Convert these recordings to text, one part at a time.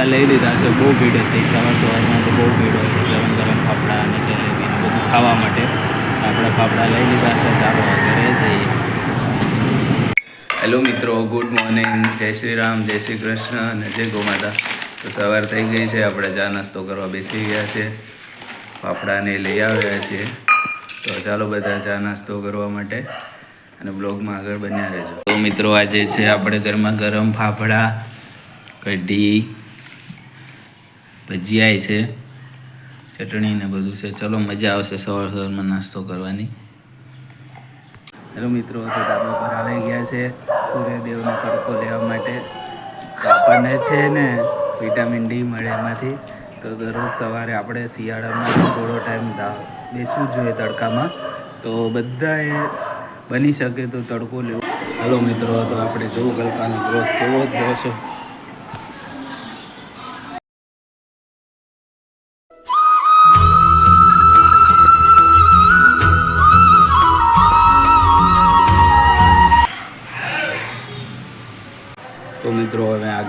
ફાફડા લઈ લીધા છે. બહુ ભીડ હતી. સવાર સવારમાં તો બહુ ભીડ હોય ગરમ ગરમ ફાફડા અને જલેબી બધું ખાવા માટે. આપણે ફાફડા લઈ લીધા છે. ચાલો ઘરે જઈએ. હેલો મિત્રો ગુડ મોર્નિંગ જય શ્રી રામ, જય શ્રી કૃષ્ણ અને જય ગોમાતા. તો સવાર થઈ ગઈ છે. આપણે ચા નાસ્તો કરવા બેસી ગયા છે. ફાફડાને લઈ આવ્યા છીએ. તો ચાલો બધા ચા નાસ્તો કરવા માટે અને બ્લોગમાં આગળ બન્યા રહેજો. તો મિત્રો, આજે છે આપણે ઘરમાં ગરમ ફાફડા, કઢી ભજીયા છે, ચટણી ને બધું છે. ચલો, મજા આવશે સવાર સવારમાં નાસ્તો કરવાની. હેલો મિત્રો, તો ધાબા પર આવી ગયા છે સૂર્યદેવનો તડકો લેવા માટે. આપણને છે ને વિટામિન ડી મળે એમાંથી. તો દરરોજ સવારે આપણે શિયાળામાં થોડો ટાઈમ બેસવું જોઈએ તડકામાં. તો બધાએ બની શકે તો તડકો લેવો. હેલો મિત્રો, તો આપણે જોવું કલ્પાનો ગ્રોથ. કેવો થયો છે?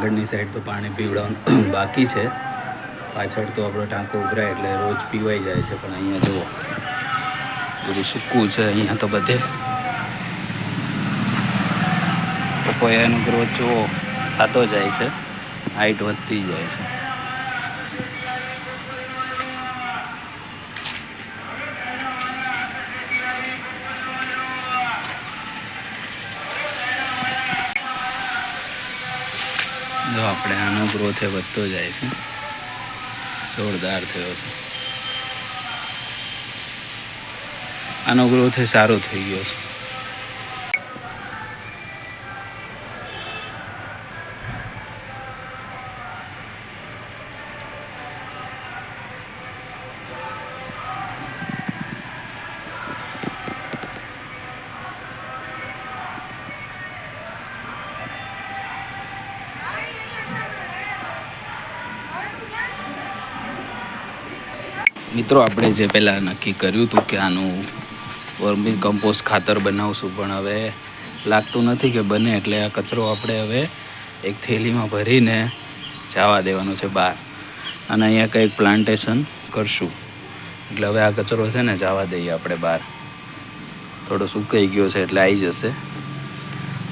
આગળની સાઈડ તો પાણી પીવડાવવાનું બાકી છે. પાછળ તો આપણો ટાંકો ઉભરાય એટલે રોજ પીવાઈ જાય છે, પણ અહીંયા જુઓ. બધું સૂકું છે, અહીંયા તો બધે. પપૈયાનો ગ્રોથ જુઓ, થતો જાય છે. હાઈટ વધતી જાય છે. જો આપણે આનો ગ્રોથ એ વધતો જાય છે. જોરદાર થયો છે. આનો ગ્રોથ એ સારો થઈ ગયો છે. મિત્રો, આપણે જે પહેલાં નક્કી કર્યું હતું કે આનું વર્મી કમ્પોસ્ટ ખાતર બનાવશું, પણ હવે લાગતું નથી કે બને એટલે આ કચરો આપણે હવે એક થેલીમાં ભરીને જવા દેવાનો છે બહાર. અને અહીંયા કંઈક પ્લાન્ટેશન કરશું. એટલે હવે આ કચરો છે ને, જવા દઈએ આપણે બહાર. થોડો સુકાઈ ગયો છે એટલે આવી જશે.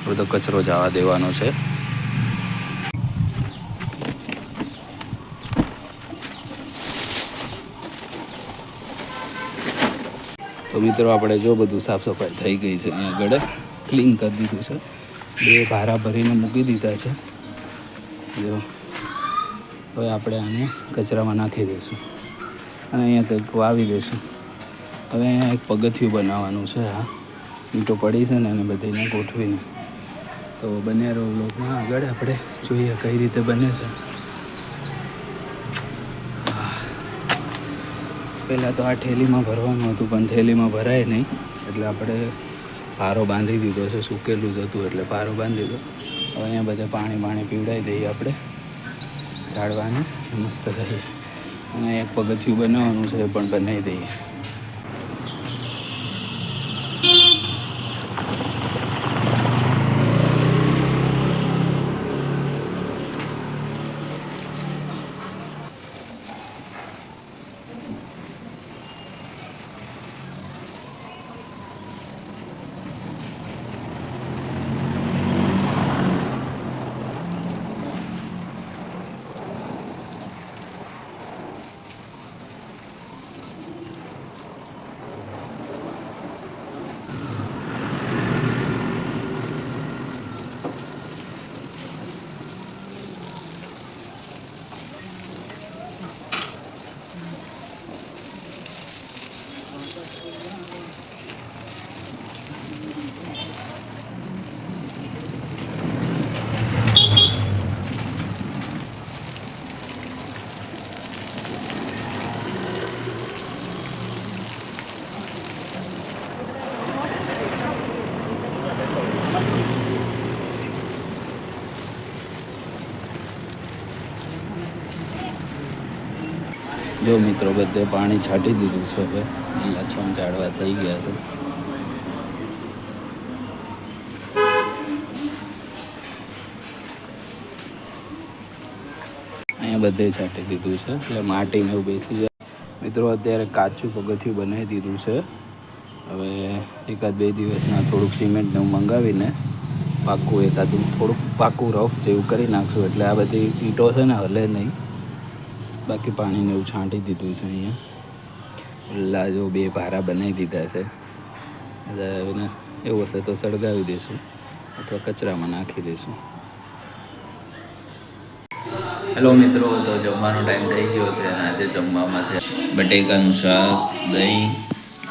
બધો કચરો જવા દેવાનો છે. તો મિત્રો, આપણે જો બધું સાફ સફાઈ થઈ ગઈ છે અહીંયા આગળ. ક્લીન કરી દીધું છે. બે ભારા ભરીને મૂકી દીધા છે. જો, હવે આપણે આને કચરામાં નાખી દઈશું. અને અહીંયા કંઈક વાવી દઈશું. હવે અહીંયા એક પગથિયું બનાવવાનું છે આ. ઈંટો પડી છે ને એને બધીને ગોઠવીને. તો બન્યા રહો બ્લોકમાં આગળ. આપણે જોઈએ કઈ રીતે બને છે. પહેલાં તો આ થેલીમાં ભરવાનું હતું, પણ થેલીમાં ભરાય નહીં. એટલે આપણે પારો બાંધી દીધો છે, સૂકેલું જ હતું એટલે પારો બાંધી દીધો. હવે અહીંયા બધે પાણી પાણી પીવડાવી દઈએ આપણે. ઝાડવાને મસ્ત થઈએ અને એક પગથિયું બનાવવાનું છે, એ પણ બનાવી દઈએ. જો મિત્રો બધે પાણી છાંટી દીધું છે હવે. લીલાછમ ઝાડવા થઈ ગયા છે. અહીંયા બધે છાંટી દીધું છે. એટલે માટીને એવું બેસી જાય મિત્રો અત્યારે કાચું પગથિયું બનાવી દીધું છે. હવે એકાદ બે દિવસના થોડુંક સિમેન્ટ ને એવું મંગાવીને પાકું એકાદું થોડુંક પાકું રફ જેવું કરી નાખશું. એટલે આ બધી ઈંટો છે ને હલે નહીં. બાકી પાણીને એવું છાંટી દીધું છે અહીંયા. ઓલા જો બે ભારા બનાવી દીધા છે. એટલે એવું હશે તો સળગાવી દઈશું અથવા કચરામાં નાખી દઈશું હેલો મિત્રો, તો જમવાનો ટાઈમ થઈ ગયો છે અને આજે જમવામાં છે બટેકાનું શાક, દહીં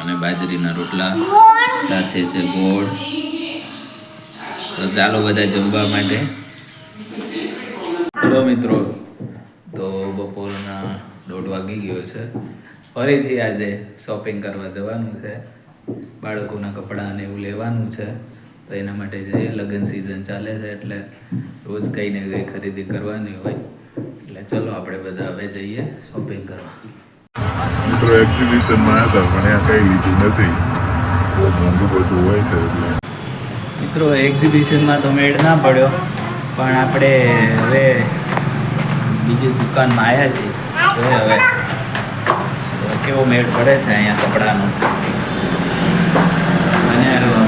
અને બાજરીના રોટલા. સાથે છે ગોળ. તો ચાલો બધા જમવા માટે. હેલો મિત્રો દોઢ વાગી ગયો છે. ફરીથી આજે શોપિંગ કરવા જવાનું છે. બાળકોના કપડાં અને એવું લેવાનું છે. તો એના માટે જે લગ્ન સિઝન ચાલે છે એટલે રોજ કંઈ ને કંઈ ખરીદી કરવાની હોય. એટલે ચલો આપણે બધા હવે જઈએ શોપિંગ કરવા. મિત્રો એક્ઝિબિશનમાં હતા પણ ત્યાં કંઈ લીધું નથી. બહુ મોંઘું બધું હોય છે એટલે. મિત્રો એક્ઝિબિશનમાં તો મેળ ના પડ્યો. પણ આપણે હવે બીજી દુકાનમાં આવ્યા છીએ. હવે કેવો મેળ પડે છે અહીંયા કપડાનો? મને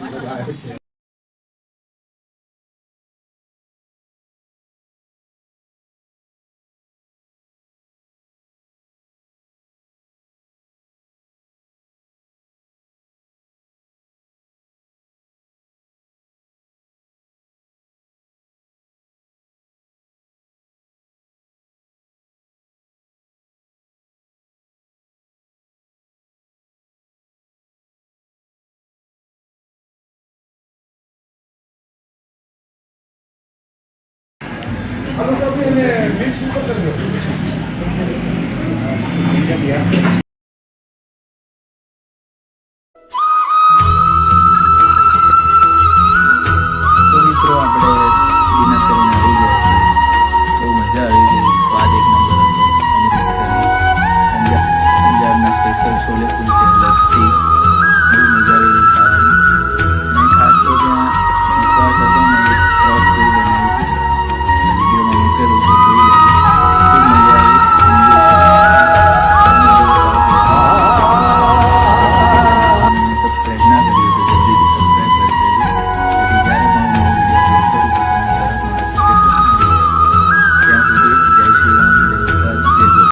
Bye-bye. あの作品ね、練習とかでも。